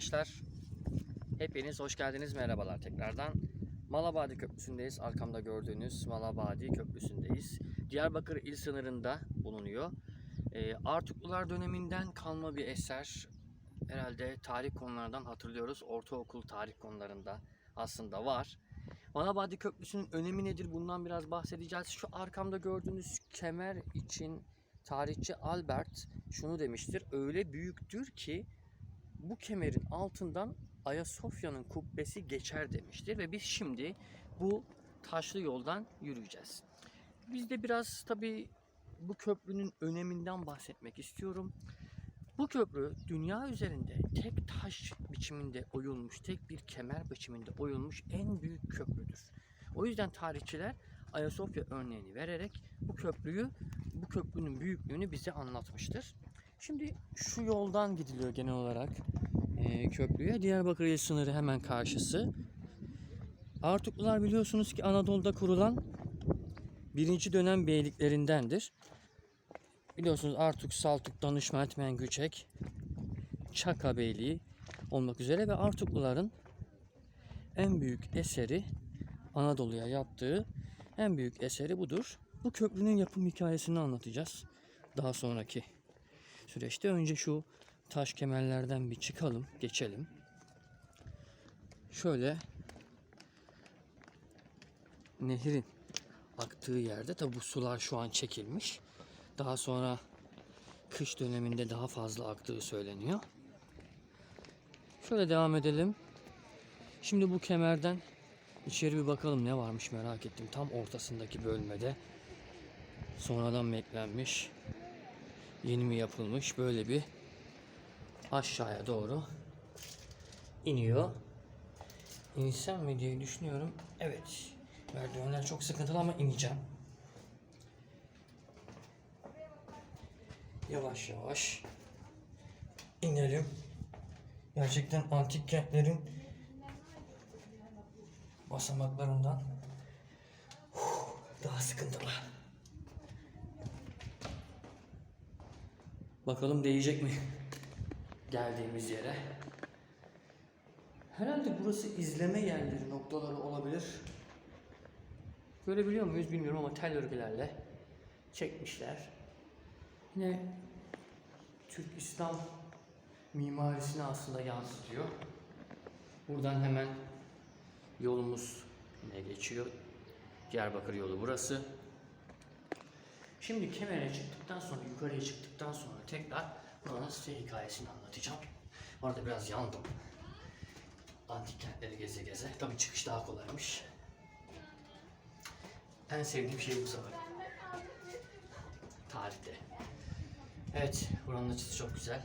arkadaşlar. Hepiniz hoş geldiniz. Merhabalar tekrardan. Malabadi Köprüsü'ndeyiz. Arkamda gördüğünüz Malabadi Köprüsü'ndeyiz. Diyarbakır il sınırında bulunuyor. Ee, Artuklular döneminden kalma bir eser. Herhalde tarih konularından hatırlıyoruz. Ortaokul tarih konularında aslında var. Malabadi Köprüsü'nün önemi nedir? Bundan biraz bahsedeceğiz. Şu arkamda gördüğünüz kemer için tarihçi Albert şunu demiştir. Öyle büyüktür ki bu kemerin altından Ayasofya'nın kubbesi geçer demiştir ve biz şimdi bu taşlı yoldan yürüyeceğiz. Biz de biraz tabii bu köprünün öneminden bahsetmek istiyorum. Bu köprü dünya üzerinde tek taş biçiminde oyulmuş, tek bir kemer biçiminde oyulmuş en büyük köprüdür. O yüzden tarihçiler Ayasofya örneğini vererek bu köprüyü, bu köprünün büyüklüğünü bize anlatmıştır. Şimdi şu yoldan gidiliyor genel olarak e, köprüye. Diyarbakır sınırı hemen karşısı. Artuklular biliyorsunuz ki Anadolu'da kurulan birinci dönem beyliklerindendir. Biliyorsunuz Artuk, Saltuk, Danışment, Mengüçek, Çaka Beyliği olmak üzere ve Artukluların en büyük eseri Anadolu'ya yaptığı en büyük eseri budur. Bu köprünün yapım hikayesini anlatacağız daha sonraki süreçte. Önce şu taş kemerlerden bir çıkalım, geçelim. Şöyle nehrin aktığı yerde tabi bu sular şu an çekilmiş. Daha sonra kış döneminde daha fazla aktığı söyleniyor. Şöyle devam edelim. Şimdi bu kemerden içeri bir bakalım ne varmış merak ettim. Tam ortasındaki bölmede sonradan mı eklenmiş, yeni mi yapılmış böyle bir aşağıya doğru iniyor. İnsem mi diye düşünüyorum. Evet. Merdivenler çok sıkıntılı ama ineceğim. Yavaş yavaş inelim. Gerçekten antik kentlerin basamaklarından daha sıkıntılı. Bakalım değecek mi geldiğimiz yere. Herhalde burası izleme yerleri, noktaları olabilir. Görebiliyor muyuz bilmiyorum ama tel örgülerle çekmişler. Yine Türk İslam mimarisini aslında yansıtıyor. Buradan hemen yolumuz ne geçiyor? Diyarbakır yolu burası. Şimdi Kemer'e çıktıktan sonra, yukarıya çıktıktan sonra tekrar buranın size hikayesini anlatacağım. Bu arada biraz yandım. Antik kentleri geze geze. Tabii çıkış daha kolaymış. En sevdiğim şey bu sefer. Tarihte. Evet, buranın açısı çok güzel.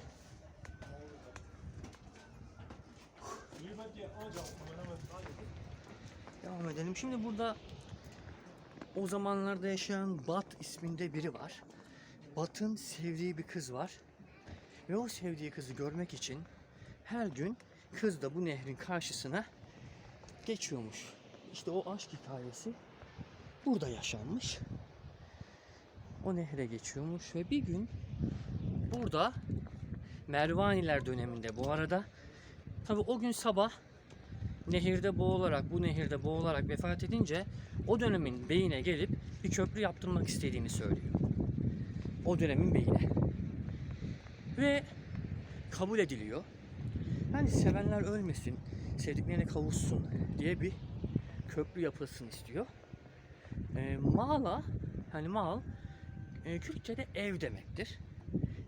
Devam edelim. Şimdi burada o zamanlarda yaşayan Bat isminde biri var. Bat'ın sevdiği bir kız var. Ve o sevdiği kızı görmek için her gün kız da bu nehrin karşısına geçiyormuş. İşte o aşk hikayesi burada yaşanmış. O nehre geçiyormuş ve bir gün burada Mervaniler döneminde bu arada tabi o gün sabah nehirde boğularak bu nehirde boğularak vefat edince o dönemin beyine gelip bir köprü yaptırmak istediğini söylüyor. O dönemin beyine. Ve kabul ediliyor. Yani sevenler ölmesin, sevdiklerine kavuşsun diye bir köprü yapılsın istiyor. E, mağla, hani mal e, Kürtçe'de ev demektir.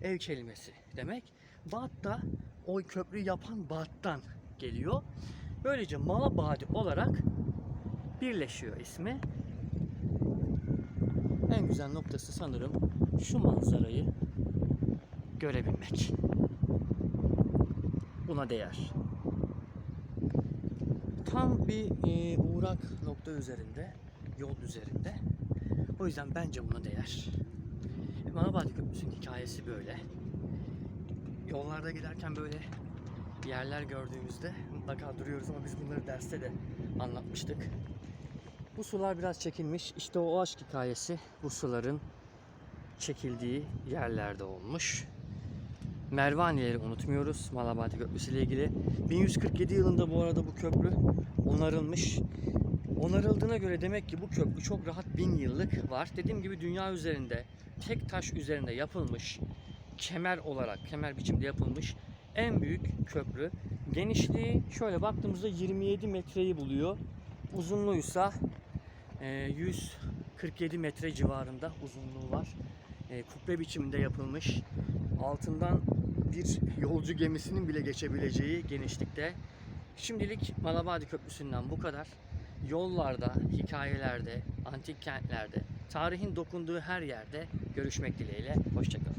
Ev kelimesi demek. Bat da o köprü yapan Bat'tan geliyor. Böylece Malabadi olarak birleşiyor ismi. En güzel noktası sanırım şu manzarayı görebilmek. Buna değer. Tam bir e, uğrak nokta üzerinde, yol üzerinde. O yüzden bence buna değer. E, Malabadi Köprüsü'nün hikayesi böyle. Yollarda giderken böyle yerler gördüğümüzde mutlaka duruyoruz ama biz bunları derste de anlatmıştık. Bu sular biraz çekilmiş. İşte o aşk hikayesi bu suların çekildiği yerlerde olmuş. Mervanileri unutmuyoruz Malabadi Köprüsü ile ilgili. 1147 yılında bu arada bu köprü onarılmış. Onarıldığına göre demek ki bu köprü çok rahat bin yıllık var. Dediğim gibi dünya üzerinde tek taş üzerinde yapılmış kemer olarak kemer biçimde yapılmış en büyük köprü. Genişliği şöyle baktığımızda 27 metreyi buluyor. Uzunluğuysa e, 147 metre civarında uzunluğu var. E, kubbe biçiminde yapılmış. Altından bir yolcu gemisinin bile geçebileceği genişlikte. Şimdilik Malabadi Köprüsü'nden bu kadar. Yollarda, hikayelerde, antik kentlerde, tarihin dokunduğu her yerde görüşmek dileğiyle. Hoşçakalın.